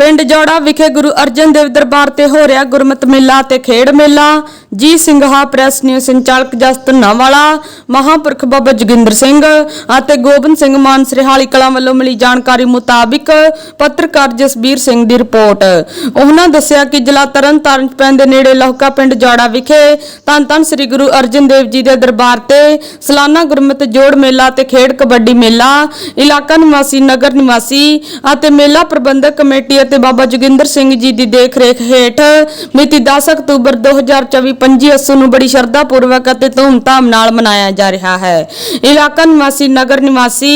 ਪਿੰਡ ਜੋੜਾ ਵਿਖੇ ਗੁਰੂ ਅਰਜਨ ਦੇਵ ਦਰਬਾਰ ਤੇ ਹੋ ਰਿਹਾ ਗੁਰਮਤਿ ਮੇਲਾ ਤੇ ਖੇਡ ਮੇਲਾ। ਜੀ ਸਿੰਘਾ ਪ੍ਰੈਸ ਨਿਊਜ਼ ਸੰਚਾਲਕ ਜਸਤ ਨਾਵਾਲਾ, ਮਹਾਪੁਰਖ ਬਾਬਾ ਜੋਗਿੰਦਰ ਸਿੰਘ ਅਤੇ ਗੋਬਿੰਦ ਸਿੰਘ ਮਾਨ ਸਰਿਹਾਲੀ ਕਲਾਂ ਵੱਲੋਂ ਮਿਲੀ ਜਾਣਕਾਰੀ ਮੁਤਾਬਿਕ ਪੱਤਰਕਾਰ ਜਸਬੀਰ ਸਿੰਘ ਦੀ ਰਿਪੋਰਟ। ਉਹਨਾਂ ਦੱਸਿਆ ਕਿ ਜ਼ਿਲ੍ਹਾ ਤਰਨਤਾਰਨ ਪੈਣ ਦੇ ਨੇੜੇ ਲਹਕਾ ਪਿੰਡ ਜੋੜਾ ਵਿਖੇ ਧੰਨ ਧੰਨ ਸ੍ਰੀ ਗੁਰੂ ਅਰਜਨ ਦੇਵ ਜੀ ਦੇ ਦਰਬਾਰ ਤੇ ਸਾਲਾਨਾ ਗੁਰਮਤਿ ਜੋੜ ਮੇਲਾ ਤੇ ਖੇਡ ਕਬੱਡੀ ਮੇਲਾ, ਇਲਾਕਾ ਨਿਵਾਸੀ, ਨਗਰ ਨਿਵਾਸੀ ਅਤੇ ਮੇਲਾ ਪ੍ਰਬੰਧਕ ਕਮੇਟੀ ਅਤੇ ਬਾਬਾ ਜੋਗਿੰਦਰ ਸਿੰਘ ਜੀ ਦੀ ਦੇਖ ਰੇਖ ਹੇਠ ਮਿਤੀ 10 ਅਕਤੂਬਰ 2024 25 ਅਸੂ ਨੂੰ ਬੜੀ ਸ਼ਰਧਾ ਪੂਰਵਕ ਅਤੇ ਧੂਮਧਾਮ ਨਾਲ ਮਨਾਇਆ ਜਾ ਰਿਹਾ ਹੈ। ਇਲਾਕਾ ਨਿਵਾਸੀ, ਨਗਰ ਨਿਵਾਸੀ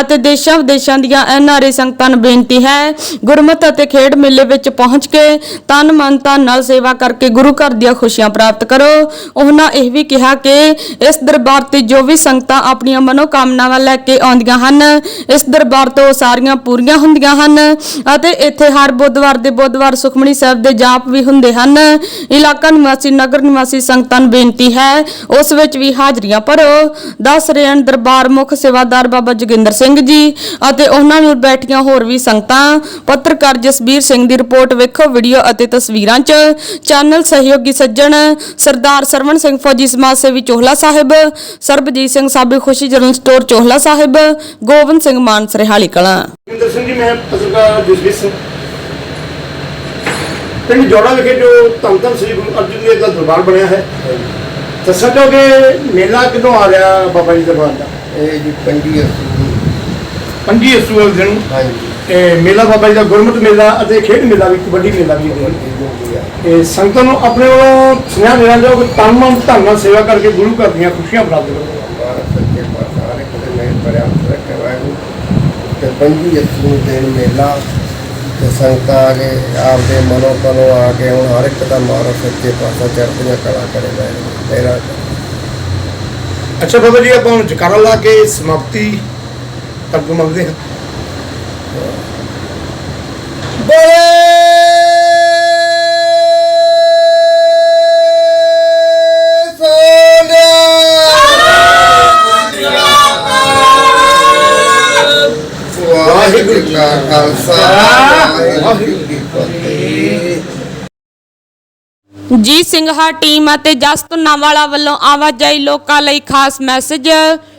ਅਤੇ ਦੇਸ਼ਾਂ ਵਿਦੇਸ਼ਾਂ ਦੀਆਂ ਐਨਆਰਏ ਸੰਗਤਾਂ ਨੂੰ ਬੇਨਤੀ ਹੈ, ਗੁਰਮਤਿ ਅਤੇ ਖੇਡ ਮੇਲੇ ਵਿੱਚ ਪਹੁੰਚ ਕੇ ਤਨ, ਮਨ, ਧਨ ਨਾਲ ਸੇਵਾ ਕਰਕੇ ਗੁਰੂ ਘਰ ਦੀਆਂ ਖੁਸ਼ੀਆਂ ਪ੍ਰਾਪਤ ਕਰੋ। ਉਹਨਾਂ ਇਹ ਵੀ ਕਿਹਾ ਕਿ ਇਸ ਦਰਬਾਰ ਤੇ ਜੋ ਵੀ ਸੰਗਤਾਂ ਆਪਣੀਆਂ ਮਨੋਕਾਮਨਾਵਾਂ ਲੈ ਕੇ ਆਉਂਦੀਆਂ ਹਨ, ਇਸ ਦਰਬਾਰ ਤੋਂ ਉਹ ਸਾਰੀਆਂ ਪੂਰੀਆਂ ਹੁੰਦੀਆਂ ਹਨ ਅਤੇ ਇੱਥੇ ਹਰ ਬੁੱਧਵਾਰ ਦੇ ਬੁੱਧਵਾਰ ਸੁਖਮਣੀ ਸਾਹਿਬ ਦੇ ਜਾਪ ਵੀ ਹੁੰਦੇ ਹਨ। ਇਲਾਕਾ ਨਿਵਾਸੀ, ਨਗਰ ਨਿਵਾਸੀ ਸੰਗਤਾਂ ਨੂੰ ਬੇਨਤੀ ਹੈ, ਉਸ ਵਿੱਚ ਵੀ ਹਾਜ਼ਰੀਆਂ ਭਰੋ। ਦੱਸ ਰਹੇ ਦਰਬਾਰ ਮੁੱਖ ਸੇਵਾਦਾਰ ਬਾਬਾ ਜੋਗਿੰਦਰ ਸਿੰਘ ਜੀ ਅਤੇ ਉਹਨਾਂ ਨਾਲ ਬੈਠੀਆਂ ਹੋਰ ਵੀ ਸੰਗਤਾਂ। ਪੱਤਰਕਾਰ ਜਸਬੀਰ ਸਿੰਘ ਦੀ ਰਿਪੋਰਟ ਵੇਖੋ, ਵੀਡੀਓ ਅਤੇ ਤਸਵੀਰਾਂ 'ਚ। ਚੈਨਲ ਸਹਿਯੋਗੀ ਸੱਜਣ ਸਰਦਾਰ ਸਰਵਣ ਸਿੰਘ ਫੌਜੀ ਸਮਾਜ ਸੇਵੀ ਚੋਹਲਾ ਸਾਹਿਬ, ਸਰਬਜੀਤ ਸਿੰਘ ਸਾਬੀ ਖੁਸ਼ੀ ਜਨਰਲ ਸਟੋਰ ਚੋਹਲਾ ਸਾਹਿਬ, ਗੋਬਿੰਦ ਸਿੰਘ ਮਾਨ ਸਰਹਾਲੀ ਕਲਾਂ। ਸਿੰਘ ਜੀ, ਮੈਂ ਪੱਤਰਕਾਰ ਜਸਵੀਰ ਸਿੰਘ। ਪਿੰਡ ਜੋੜਾ ਵਿਖੇ ਜੋ ਧੰਨ ਧੰਨ ਸ੍ਰੀ ਗੁਰੂ ਅਰਜਨ ਦੇਵ ਦਾ ਦਰਬਾਰ ਬਣਿਆ ਹੈ। ਦੱਸਣਾ ਚਾਹੋਗੇ ਮੇਲਾ ਕਿਦੋਂ ਆ ਰਿਹਾ ਬਾਬਾ ਜੀ ਦਰਬਾਰ ਦਾ? ਇਹ ਜੀ ਪੰਜੀ ਅਸੂ 25 ਅਸੂ ਵਾਲੇ ਦਿਨ। ਹਾਂਜੀ। ਇਹ ਮੇਲਾ ਬਾਬਾ ਜੀ ਦਾ ਗੁਰਮਤਿ ਮੇਲਾ ਅਤੇ ਖੇਡ ਮੇਲਾ ਵੀ ਕਬੱਡੀ ਮੇਲਾ ਵੀ ਹੈ। ਆ। ਇਹ ਸੰਗਤਾਂ ਨੂੰ ਆਪਣੇ ਵੱਲੋਂ ਸੁਨੇਹਾ ਦੇਣਾ ਚਾਹੋ ਕਿ ਤਨ ਮਨ ਧਨ ਨਾਲ ਸੇਵਾ ਕਰਕੇ ਗੁਰੂ ਘਰ ਦੀਆਂ ਖੁਸ਼ੀਆਂ ਪ੍ਰਾਪਤ ਕਰੋ। ਤੇ ਪੰਜੀ ਅਸੂ ਦਿਨ ਮੇਲਾ ਤੇ ਸੰਗਤਾਂ ਆ ਕੇ ਆਪਦੇ ਮਨੋਂ ਕਨੋਂ ਆ ਕੇ ਹੁਣ ਹਰ ਇੱਕ ਦਾ ਮਾਰੋ ਸੱਚੇ ਪਾਤਸ਼ਾਹ ਚੜ੍ਹਦੀਆਂ ਕਲਾ ਕਰੇ ਵਾਹਿਗੁਰੂ ਮੇਰਾ ਅੱਛਾ ਬਾਬਾ ਜੀ ਆਪਾਂ ਹੁਣ ਜਕਾਰਾ ਲਾ ਕੇ ਸਮਾਪਤੀ ਤੱਕ ਮੰਗਦੇ ਹਾਂ। ਵਾਹਿਗੁਰੂ ਕਾ ਖਾਲਸਾ। ਜੀ ਸਿੰਘਾ ਟੀਮ ਅਤੇ ਜਸਤ ਨਾਵਾਲਾ ਵੱਲੋਂ ਆਵਾਜਾਈ ਲੋਕਾਂ ਲਈ ਖਾਸ ਮੈਸੇਜ।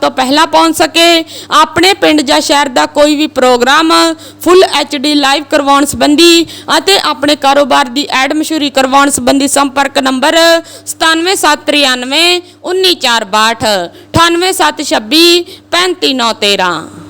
ਤੋਂ ਪਹਿਲਾਂ ਪਹੁੰਚ ਸਕੇ। ਆਪਣੇ ਪਿੰਡ ਜਾਂ ਸ਼ਹਿਰ ਦਾ ਕੋਈ ਵੀ ਪ੍ਰੋਗਰਾਮ ਫੁੱਲ ਡੀ ਲਾਈਵ ਕਰਵਾਉਣ ਸੰਬੰਧੀ ਅਤੇ ਆਪਣੇ ਕਾਰੋਬਾਰ ਦੀ ਐਡ ਮਸ਼ਹੂਰੀ ਕਰਵਾਉਣ ਸੰਬੰਧੀ ਸੰਪਰਕ ਨੰਬਰ 97793 19462 98726 35913